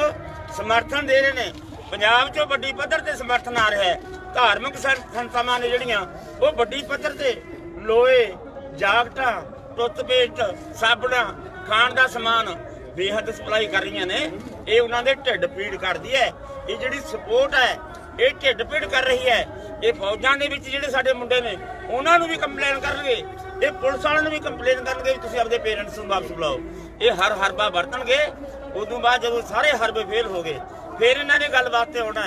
ਸਮਰਥਨ ਦੇ ਰਹੇ ਨੇ। ਪੰਜਾਬ 'ਚੋਂ ਵੱਡੀ ਪੱਧਰ ਤੇ ਸਮਰਥਨ ਆ ਰਿਹਾ ਹੈ। ਧਾਰਮਿਕ ਸੰਸਥਾਵਾਂ ਨੇ ਜਿਹੜੀਆਂ, ਉਹ ਵੱਡੀ ਪੱਧਰ ਤੇ ਲੋਹੇ ਜਾਗਟਾਂ ਟੁੱਥਪੇਸਟ ਸਾਬਣਾਂ ਖਾਣ ਦਾ ਸਮਾਨ ਬੇਹੱਦ ਸਪਲਾਈ ਕਰ ਰਹੀਆਂ ਨੇ। ਇਹ ਉਹਨਾਂ ਦੇ ਢਿੱਡ ਪੀੜ ਕਰਦੀ ਹੈ। ਇਹ ਜਿਹੜੀ ਸਪੋਰਟ ਹੈ ਇਹ ਢਿੱਡ ਪੀੜ ਕਰ ਰਹੀ ਹੈ। ਇਹ ਫੌਜਾਂ ਦੇ ਵਿੱਚ ਜਿਹੜੇ ਸਾਡੇ ਮੁੰਡੇ ਨੇ, ਉਹਨਾਂ ਨੂੰ ਵੀ ਕੰਪਲੇਨ ਕਰਨਗੇ। ਇਹ ਪੁਲਿਸ ਵਾਲਿਆਂ ਨੂੰ ਵੀ ਕੰਪਲੇਨ ਕਰਨਗੇ ਵੀ ਤੁਸੀਂ ਆਪਦੇ ਪੇਰੈਂਟਸ ਨੂੰ ਵਾਪਸ ਬੁਲਾਓ। ਇਹ ਹਰ ਹਰਬਾ ਵਰਤਣਗੇ। ਉਦੋਂ ਬਾਅਦ ਜਦੋਂ ਸਾਰੇ ਹਰਬੇ ਫੇਲ ਹੋ ਗਏ, ਫਿਰ ਇਹਨਾਂ ਨੇ ਗੱਲ ਵਾਸਤੇ ਹੋਣਾ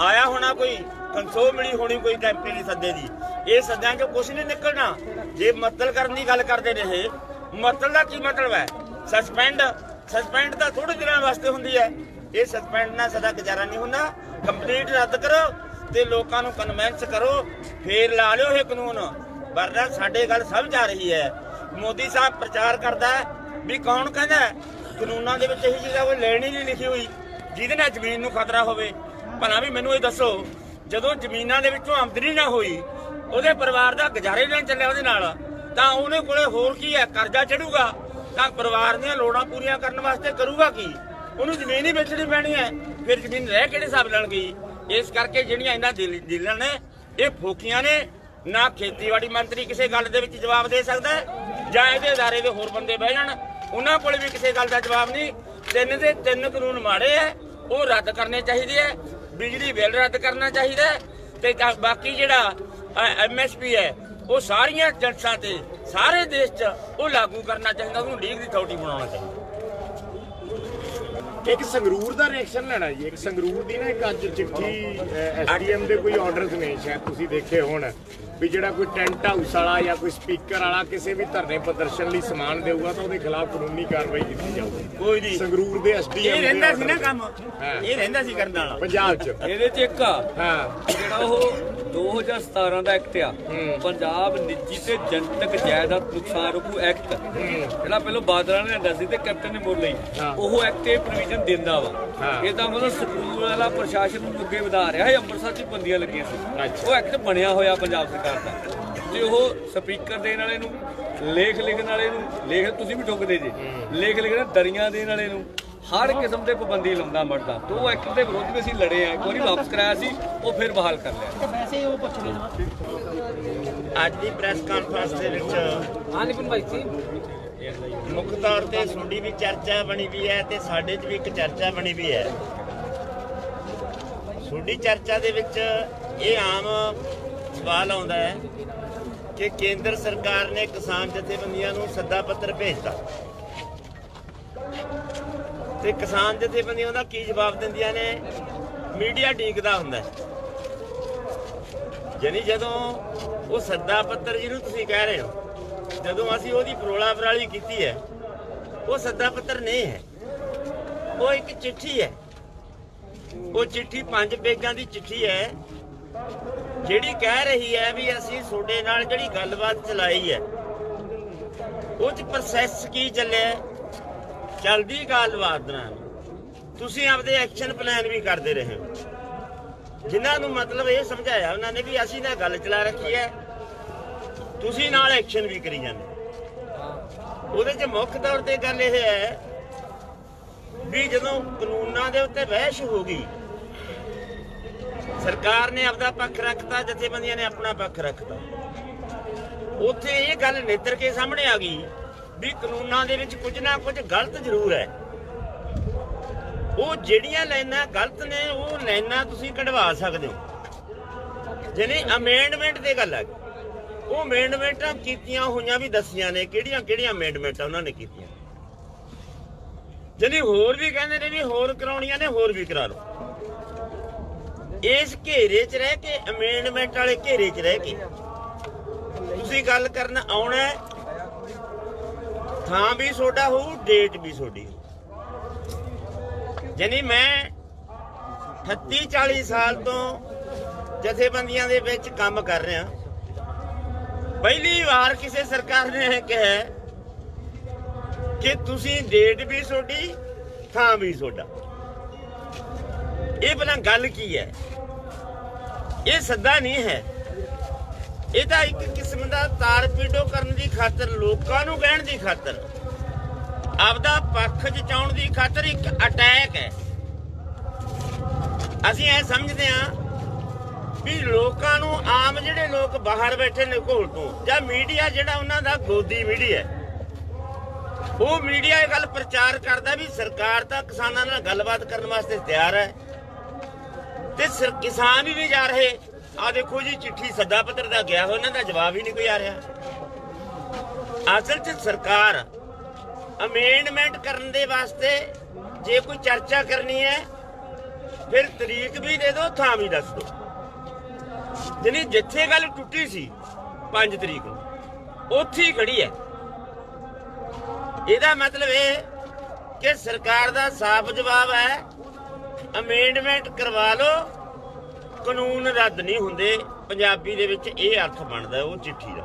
ਆਇਆ ਹੋਣਾ ਕੋਈ ਕੰਸੋ ਮਿਲੀ ਹੋਣੀ ਕੋਈ ਟੈਂਪਰੇਰੀ ਸੱਦੇ ਦੀ। ਇਹ ਸੱਦਿਆਂ ਚੋਂ ਕੁਝ ਨਹੀਂ ਨਿਕਲਣਾ। ਜੇ ਮਤਲ ਕਰਨ ਦੀ ਗੱਲ ਕਰਦੇ ਰਹੇ ਮਤਲ ਦਾ ਕੀ ਮਤਲਬ ਹੈ? ਸਸਪੈਂਡ ਸਸਪੈਂਡ ਤਾਂ ਥੋੜੇ ਦਿਨਾਂ ਵਾਸਤੇ ਹੁੰਦੀ ਹੈ। ਇਹ ਸਸਪੈਂਡ ਨਾਲ ਸਾਡਾ ਗੁਜ਼ਾਰਾ ਨਹੀਂ ਹੁੰਦਾ। ਕੰਪਲੀਟ ਰੱਦ ਕਰੋ ਤੇ ਲੋਕਾਂ ਨੂੰ ਕਨਵਿੰਸ ਕਰੋ, ਫੇਰ ਲਾ ਲਿਓ ਇਹ ਕਾਨੂੰਨ। ਵਰਨਾ ਸਾਡੇ ਗੱਲ ਸਮਝ ਆ ਰਹੀ ਹੈ। ਮੋਦੀ ਸਾਹਿਬ ਪ੍ਰਚਾਰ ਕਰਦਾ ਵੀ ਕੌਣ ਕਹਿੰਦਾ ਕਾਨੂੰਨਾਂ ਦੇ ਵਿੱਚ ਇਹੀ ਚੀਜ਼ਾਂ ਕੋਈ ਲੈਣੀ ਨਹੀਂ ਲਿਖੀ ਹੋਈ। ਜਿਹਦੇ ਨਾਲ ਜ਼ਮੀਨ ਨੂੰ ਖਤਰਾ ਹੋਵੇ। ਭਲਾ ਵੀ ਮੈਨੂੰ ਇਹ ਦੱਸੋ, ਜਦੋਂ ਜ਼ਮੀਨਾਂ ਦੇ ਵਿੱਚੋਂ ਆਮਦਨੀ ਨਾ ਹੋਈ, ਉਹਦੇ ਪਰਿਵਾਰ ਦਾ ਗੁਜ਼ਾਰੇ ਨਹੀਂ ਚੱਲਿਆ ਉਹਦੇ ਨਾਲ, ਤਾਂ ਉਹਨੇ ਕੋਲੇ ਹੋਰ ਕੀ ਹੈ? ਕਰਜ਼ਾ ਚੜੂਗਾ। ਤਾਂ ਪਰਿਵਾਰ ਦੀਆਂ ਲੋੜਾਂ ਪੂਰੀਆਂ ਕਰਨ ਵਾਸਤੇ ਕਰੂਗਾ ਕੀ? ਉਹਨੂੰ ਜ਼ਮੀਨ ਹੀ ਵੇਚਣੀ ਪੈਣੀ ਹੈ। ਫਿਰ ਜ਼ਮੀਨ ਰਹਿ ਕਿਹੜੇ ਹਿਸਾਬ ਨਾਲ ਗਈ? ਇਸ ਕਰਕੇ ਜਿਹੜੀਆਂ ਇਹਨਾਂ ਦਿਲ- ਨੇ, ਇਹ ਫੋਕੀਆਂ ਨੇ, ਨਾ ਖੇਤੀਬਾੜੀ ਮੰਤਰੀ ਕਿਸੇ ਗੱਲ ਦੇ ਵਿੱਚ ਜਵਾਬ ਦੇ ਸਕਦਾ ਜਾਂ ਇਹਦੇ ਅਦਾਰੇ ਦੇ ਹੋਰ ਬੰਦੇ ਬਹਿ ਜਾਣ। ਉਹਨਾਂ ਕੋਲ ਵੀ ਕਿਸੇ ਗੱਲ ਦਾ ਜਵਾਬ ਨਹੀਂ। ਤਿੰਨ ਦੇ ਤਿੰਨ ਕਾਨੂੰਨ ਮਾੜੇ ਐ ਉਹ ਰੱਦ ਕਰਨੇ ਚਾਹੀਦੇ ਐ ਬਿਜਲੀ ਬਿੱਲ ਰੱਦ ਕਰਨਾ ਚਾਹੀਦਾ ਤੇ ਬਾਕੀ ਜਿਹੜਾ ਐਮਐਸਪੀ ਹੈ, ਉਹ ਸਾਰੀਆਂ ਜਨਸਾਂ ਤੇ, ਸਾਰੇ ਦੇਸ਼ 'ਚ ਉਹ ਲਾਗੂ ਕਰਨਾ ਚਾਹੀਦਾ, ਉਹਨੂੰ ਲੀਗ ਦੀ ਅਥਾਰਟੀ ਬਣਾਉਣਾ ਚਾਹੀਦਾ। ਇੱਕ ਸੰਗਰੂਰ ਦਾ ਰਿਐਕਸ਼ਨ ਲੈਣਾ ਜੀ। ਇੱਕ ਸੰਗਰੂਰ ਦੀ ਨਾ ਇੱਕ ਅੱਜ ਚਿੱਠੀ ਐਸਡੀਐਮ ਦੇ ਕੋਈ ਆਰਡਰਸ ਨੇ, ਸ਼ਾਇਦ ਤੁਸੀਂ ਦੇਖੇ ਹੋਣ। ਵੀ ਜਿਹੜਾ ਕੋਈ ਟੈਂਟ ਹਾਊਸ ਵਾਲਾ ਜਾਂ ਕੋਈ ਸਪੀਕਰ ਵਾਲਾ ਕਿਸੇ ਵੀ ਧਰਨੇ ਪ੍ਰਦਰਸ਼ਨ ਲਈ ਸਮਾਨ ਦੇਊਗਾ ਤਾਂ ਉਹਦੇ ਖਿਲਾਫ ਕਾਨੂੰਨੀ ਕਾਰਵਾਈ ਕੀਤੀ ਜਾਊਗੀ। ਕੋਈ ਨਹੀਂ। ਸੰਗਰੂਰ ਦੇ ਐਸਡੀਐਮ ਇਹ ਰਹਿੰਦਾ ਸੀ ਨਾ ਕੰਮ। ਇਹ ਰਹਿੰਦਾ ਸੀ ਕਰਨ ਵਾਲਾ। ਪੰਜਾਬ 'ਚ। ਇਹਦੇ 'ਚ ਇੱਕ ਆ ਹਾਂ। ਜਿਹੜਾ ਉਹ 2017 ਦਾ ਐਕਟ ਆ। ਪੰਜਾਬ ਨਿੱਜੀ ਤੇ ਜਨਤਕ ਜਾਇਦਾਦ ਨੁਕਸਾਨ ਰੋਕੂ ਐਕਟ। ਜਿਹੜਾ ਪਹਿਲਾਂ ਬਾਦਲਾਂ ਨੇ ਲਿਆਂਦਾ ਸੀ ਤੇ ਕੈਪਟਨ ਨੇ ਮੋੜ ਲਈ। ਉਹ ਐਕਟ ਇਹ ਪ੍ਰੋਵੀਜ਼ਨ ਦਿੰਦਾ ਵਾ। ਹਾਂ। ਇਹਦਾ ਮਤਲਬ ਸਕੂਲ ਵਾਲਾ ਪ੍ਰਸ਼ਾਸਨ ਨੂੰ ਅੱਗੇ ਵਧਾ ਰਿਹਾ। ਹੈ ਅੰਮ੍ਰਿਤਸਰ 'ਚ ਬੰਦੀਆਂ ਲੱਗੀਆਂ ਸੀ। ਉਹ ਐਕਟ ਬਣਿਆ ਹੋਇਆ ਪੰਜਾਬ ਸਰਕਾਰ ਦਾ ਤੇ ਉਹ ਸਪੀਕਰ ਦੇਣ ਵਾਲੇ ਨੂੰ ਲੇਖ ਲਿਖਣ ਵਾਲੇ ਨੂੰ ਲੇਖ ਤੁਸੀਂ ਵੀ ਠੋਕਦੇ ਜੀ। ਲੇਖ ਲਿਖਣ ਦਰੀਆਂ ਦੇਣ ਵਾਲੇ ਨੂੰ ਹਰ ਕਿਸਮ ਦੇ ਪਾਬੰਦੀ ਲਾਉਂਦਾ ਮਰਦਾ। ਤੇ ਉਹ ਐਕਟ ਦੇ ਵਿਰੋਧ ਵੀ ਅਸੀਂ ਲੜੇ ਆ ਇੱਕ ਵਾਰੀ ਵਾਪਸ ਕਰਾਇਆ ਸੀ ਉਹ ਫਿਰ ਬਹਾਲ ਕਰ ਲਿਆ। ਵੈਸੇ ਉਹ ਪੁੱਛ ਅੱਜ ਦੀ ਪ੍ਰੈਸ ਕਾਨਫਰੰਸ ਦੇ ਵਿੱਚ ਹਾਂ ਨਿਪੁੰਨ ਭਾਈ ਜੀ। ਮੁੱਖ ਤੌਰ ਤੇ ਤੁਹਾਡੀ ਵੀ ਚਰਚਾ ਬਣੀ ਵੀ ਹੈ ਤੇ ਸਾਡੇ 'ਚ ਵੀ ਇੱਕ ਚਰਚਾ ਬਣੀ ਵੀ ਹੈ। ਤੁਹਾਡੀ ਚਰਚਾ ਦੇ ਵਿੱਚ ਇਹ ਆਮ ਸਵਾਲ ਆਉਂਦਾ ਹੈ ਕਿ ਕੇਂਦਰ ਸਰਕਾਰ ਨੇ ਕਿਸਾਨ ਜਥੇਬੰਦੀਆਂ ਨੂੰ ਸੱਦਾ ਪੱਤਰ ਭੇਜਤਾ। ਤੇ ਕਿਸਾਨ ਜਥੇਬੰਦੀਆਂ ਦਾ ਕੀ ਜਵਾਬ ਦਿੰਦੀਆਂ ਨੇ? ਮੀਡੀਆ ਡੀਕਦਾ ਹੁੰਦਾ ਯਾਨੀ ਜਦੋਂ ਉਹ ਸੱਦਾ ਪੱਤਰ ਜਿਹਨੂੰ ਤੁਸੀਂ ਕਹਿ ਰਹੇ ਹੋ, ਜਦੋਂ ਅਸੀਂ ਉਹਦੀ ਪਰੋਲਾ ਪਰਾਲੀ ਕੀਤੀ ਹੈ, ਉਹ ਸੱਦਾ ਪੱਤਰ ਨਹੀਂ ਹੈ। ਉਹ ਇੱਕ ਚਿੱਠੀ ਹੈ। ਉਹ ਚਿੱਠੀ ਪੰਜ ਪੇਜਾਂ ਦੀ ਚਿੱਠੀ ਹੈ। ਜਿਹੜੀ ਕਹਿ ਰਹੀ ਹੈ ਵੀ ਅਸੀਂ ਤੁਹਾਡੇ ਨਾਲ ਜਿਹੜੀ ਗੱਲਬਾਤ ਚਲਾਈ ਹੈ ਉਹ ਚ ਪ੍ਰੋਸੈਸ ਕੀ ਚੱਲਿਆ ਚਲਦੀ ਗੱਲਬਾਤ ਨਾਲ। ਤੁਸੀਂ ਆਪਦੇ ਐਕਸ਼ਨ ਪਲਾਨ ਵੀ ਕਰਦੇ ਰਹੇ ਹੋ। ਜਿਨ੍ਹਾਂ ਨੂੰ ਮਤਲਬ ਇਹ ਸਮਝਾਇਆ ਉਹਨਾਂ ਨੇ ਵੀ ਅਸੀਂ ਨਾ ਗੱਲ ਚਲਾ ਰੱਖੀ ਹੈ। ਤੁਸੀਂ ਨਾਲ ਐਕਸ਼ਨ ਵੀ ਕਰੀ ਜਾਂਦੇ ਉਹਦੇ 'ਚ ਮੁੱਖ ਤੌਰ ਤੇ ਗੱਲ ਇਹ ਹੈ ਵੀ ਜਦੋਂ ਕਾਨੂੰਨਾਂ ਦੇ ਉੱਤੇ ਬਹਿਸ ਹੋ ਗਈ ਸਰਕਾਰ ਨੇ ਆਪਦਾ ਪੱਖ ਰੱਖਤਾ, ਜਥੇਬੰਦੀਆਂ ਨੇ ਆਪਣਾ ਪੱਖ ਰੱਖਤਾ। ਉੱਥੇ ਇਹ ਗੱਲ ਨਿੱਤਰ ਕੇ ਸਾਹਮਣੇ ਆ ਗਈ ਵੀ ਕਾਨੂੰਨਾਂ ਦੇ ਵਿੱਚ ਕੁਝ ਨਾ ਕੁਝ ਗਲਤ ਜ਼ਰੂਰ ਹੈ। ਉਹ ਜਿਹੜੀਆਂ ਲਾਈਨਾਂ ਗਲਤ ਨੇ, ਉਹ ਲਾਈਨਾਂ ਤੁਸੀਂ ਕਢਵਾ ਸਕਦੇ ਹੋ। ਜਿਹਨੇ ਅਮੈਂਡਮੈਂਟ ਦੀ ਗੱਲ ਆ ਗਈ। ਉਹ ਅਮੈਂਡਮੈਂਟਾਂ ਕੀਤੀਆਂ ਹੋਈਆਂ ਵੀ ਦੱਸੀਆਂ ਨੇ, ਕਿਹੜੀਆਂ ਕਿਹੜੀਆਂ ਅਮੈਂਡਮੈਂਟਾਂ ਉਹਨਾਂ ਨੇ ਕੀਤੀਆਂ। ਜਿਹਨੇ ਹੋਰ ਵੀ ਕਹਿੰਦੇ ਨੇ ਵੀ ਹੋਰ ਕਰਾਉਣੀਆਂ ਨੇ, ਹੋਰ ਵੀ ਕਰਾ ਲਓ। ਇਸ ਘੇਰੇ 'ਚ ਰਹਿ ਕੇ ਅਮੈਂਡਮੈਂਟ ਵਾਲੇ ਘੇਰੇ 'ਚ ਰਹਿ ਕੇ। ਤੁਸੀਂ ਗੱਲ ਕਰਨ ਆਉਣਾ ਥਾਂ ਵੀ ਤੁਹਾਡਾ ਹੋਊ ਡੇਟ ਵੀ ਤੁਹਾਡੀ ਜਾਨੀ ਮੈਂ 38 40 ਸਾਲ ਤੋਂ ਜਥੇਬੰਦੀਆਂ ਦੇ ਵਿੱਚ ਕੰਮ ਕਰ ਰਿਹਾ। ਪਹਿਲੀ ਵਾਰ ਕਿਸੇ ਸਰਕਾਰ ਨੇ ਕਿਹਾ ਕਿ ਤੁਸੀਂ ਡੇਟ ਵੀ ਤੁਹਾਡੀ ਥਾਂ ਵੀ ਤੁਹਾਡਾ ਇਹ ਬਲਾਂ ਗੱਲ ਕੀ ਹੈ? ਇਹ ਸੱਦਾ ਨਹੀਂ ਹੈ। ਇਹ ਤਾਂ ਇੱਕ ਕਿਸਮ ਦਾ ਤਾਰਪੀਡੋ ਕਰਨ ਦੀ ਖਾਤਰ, ਲੋਕਾਂ ਨੂੰ ਕਹਿਣ ਦੀ ਖਾਤਰ। ਆਪਦਾ ਪੱਖ ਜਚਾਉਣ ਦੀ ਖਾਤਰ ਇੱਕ ਅਟੈਕ ਹੈ। ਅਸੀਂ ਇਹ ਸਮਝਦੇ ਹਾਂ ਵੀ ਲੋਕਾਂ ਨੂੰ ਆਮ ਜਿਹੜੇ ਲੋਕ ਬਾਹਰ ਬੈਠੇ ਨੇ ਘੋਲ ਤੋਂ, ਜਾਂ ਮੀਡੀਆ ਜਿਹੜਾ ਉਹਨਾਂ ਦਾ ਗੋਦੀ ਮੀਡੀਆ ਉਹ ਮੀਡੀਆ ਇਹ ਗੱਲ ਪ੍ਰਚਾਰ ਕਰਦਾ ਵੀ ਸਰਕਾਰ ਤਾਂ ਕਿਸਾਨਾਂ ਨਾਲ ਗੱਲਬਾਤ ਕਰਨ ਵਾਸਤੇ ਤਿਆਰ ਹੈ। ਤੇ ਸਰ ਕਿਸਾਨ ਹੀ ਨਹੀਂ ਜਾ ਰਹੇ। ਆ ਦੇਖੋ ਜੀ, ਚਿੱਠੀ ਸੱਦਾ ਪੱਤਰ ਦਾ ਗਿਆ ਹੋਇਆ, ਉਹਨਾਂ ਦਾ ਜਵਾਬ ਹੀ ਨਹੀਂ ਕੋਈ ਆ ਰਿਹਾ। ਅਸਲ 'ਚ ਸਰਕਾਰ ਅਮੈਂਡਮੈਂਟ ਕਰਨ ਦੇ ਵਾਸਤੇ ਜੇ ਕੋਈ ਚਰਚਾ ਕਰਨੀ ਹੈ, ਫਿਰ ਤਰੀਕ ਵੀ ਦੇ ਦਿਓ, ਥਾਂ ਵੀ ਦੱਸ ਦਿਓ। ਜਿਹਨੇ ਜਿੱਥੇ ਗੱਲ ਟੁੱਟੀ ਸੀ 5 ਤਰੀਕ ਨੂੰ, ਉੱਥੇ ਹੀ ਖੜੀ ਹੈ। ਇਹਦਾ ਮਤਲਬ ਇਹ ਕਿ ਸਰਕਾਰ ਦਾ ਸਾਫ਼ ਜਵਾਬ ਹੈ ਅਮੈਂਡਮੈਂਟ ਕਰਵਾ ਲਓ। ਕਾਨੂੰਨ ਰੱਦ ਨਹੀਂ ਹੁੰਦੇ। ਪੰਜਾਬੀ ਦੇ ਵਿੱਚ ਇਹ ਅਰਥ ਬਣਦਾ, ਉਹ ਚਿੱਠੀ ਦਾ।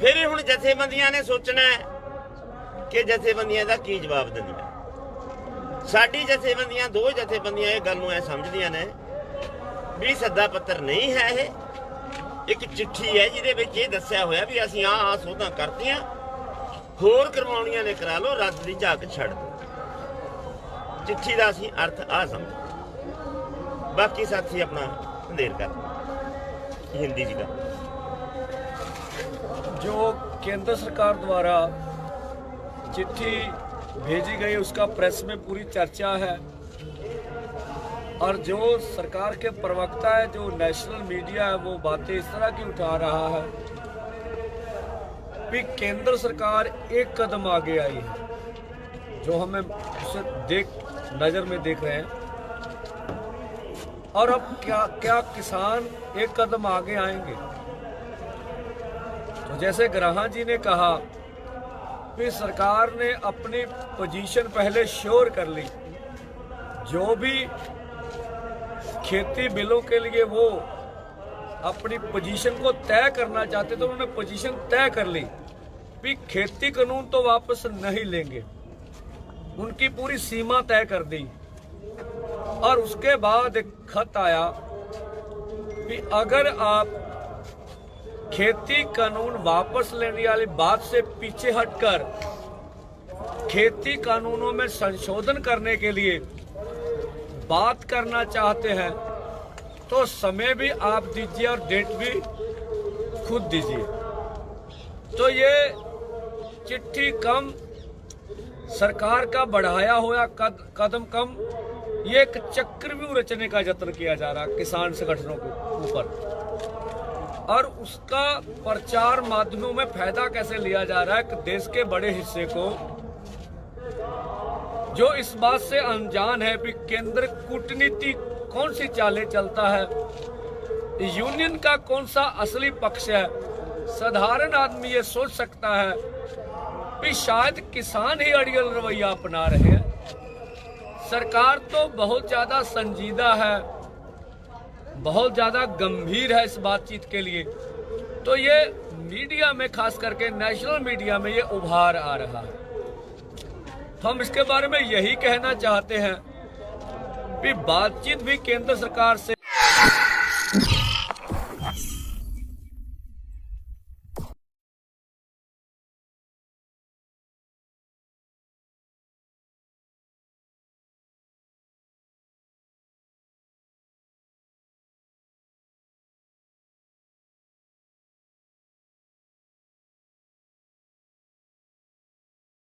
ਫਿਰ ਹੁਣ ਜਥੇਬੰਦੀਆਂ ਨੇ ਸੋਚਣਾ ਕਿ ਜਥੇਬੰਦੀਆਂ ਦਾ ਕੀ ਜਵਾਬ ਦਿੰਦੀਆਂ ਸਾਡੀ ਜਥੇਬੰਦੀਆਂ, ਦੋ ਜਥੇਬੰਦੀਆਂ ਇਹ ਗੱਲ ਨੂੰ ਐ ਸਮਝਦੀਆਂ ਨੇ ਵੀ ਸੱਦਾ ਪੱਤਰ ਨਹੀਂ ਹੈ ਇਹ। ਇੱਕ ਚਿੱਠੀ ਹੈ ਜਿਹਦੇ ਵਿੱਚ ਇਹ ਦੱਸਿਆ ਹੋਇਆ ਵੀ ਅਸੀਂ ਆਹ ਆਹ ਸੋਧਾਂ ਕਰਤੀਆਂ। ਹੋਰ ਕਰਵਾਉਣੀਆਂ ਨੇ ਕਰਾ ਲਓ, ਰੱਦ ਦੀ ਝਾਕ ਛੱਡ ਦਿਓ। ਚਿੱਠੀ ਦਾ ਅਸੀਂ ਅਰਥ ਆ ਸਮਝ ਬਾਕੀ ਸਾਥੀ ਆਪਣਾ ਹਨੇਰ ਕਰ ਹਿੰਦੀ ਜੀ ਕਰ जो केंद्र सरकार द्वारा चिट्ठी भेजी गई उसका प्रेस में पूरी चर्चा है और जो सरकार के प्रवक्ता है जो नेशनल मीडिया है वो बातें इस तरह की उठा रहा है कि केंद्र सरकार एक कदम आगे आई है जो हमें उसे देख नज़र में देख रहे हैं। और अब क्या क्या किसान एक कदम आगे आएँगे? तो जैसे ग्राहा जी ने कहा कि सरकार ने अपनी पोजीशन पहले श्योर कर ली। जो भी खेती बिलों के लिए वो अपनी पोजीशन को तय करना चाहते तो उन्होंने पोजीशन तय कर ली। भी खेती कानून तो वापस नहीं लेंगे। उनकी पूरी सीमा तय कर दी। और उसके बाद एक खत आया कि अगर आप खेती कानून वापस लेने वाली बात से पीछे हटकर खेती कानूनों में संशोधन करने के लिए बात करना चाहते हैं तो समय भी आप दीजिए और डेट भी खुद दीजिए। तो ये चिट्ठी कम सरकार का बढ़ाया हुआ कद, कदम कम ये एक चक्रव्यूह रचने का यत्न किया जा रहा किसान संगठनों के ऊपर। और उसका प्रचार माध्यमों में फ़ायदा कैसे लिया जा रहा है कि देश के बड़े हिस्से को जो इस बात से अनजान है कि केंद्र कूटनीति कौन सी चाले चलता है यूनियन का कौन सा असली पक्ष है साधारण आदमी ये सोच सकता है कि शायद किसान ही अड़ियल रवैया अपना रहे हैं। सरकार तो बहुत ज़्यादा संजीदा है, बहुत ज़्यादा गंभीर है इस बातचीत के लिए। तो ये मीडिया में, खास करके नेशनल मीडिया में ये उभार आ रहा है। हम इसके बारे में यही कहना चाहते हैं कि बातचीत भी केंद्र सरकार से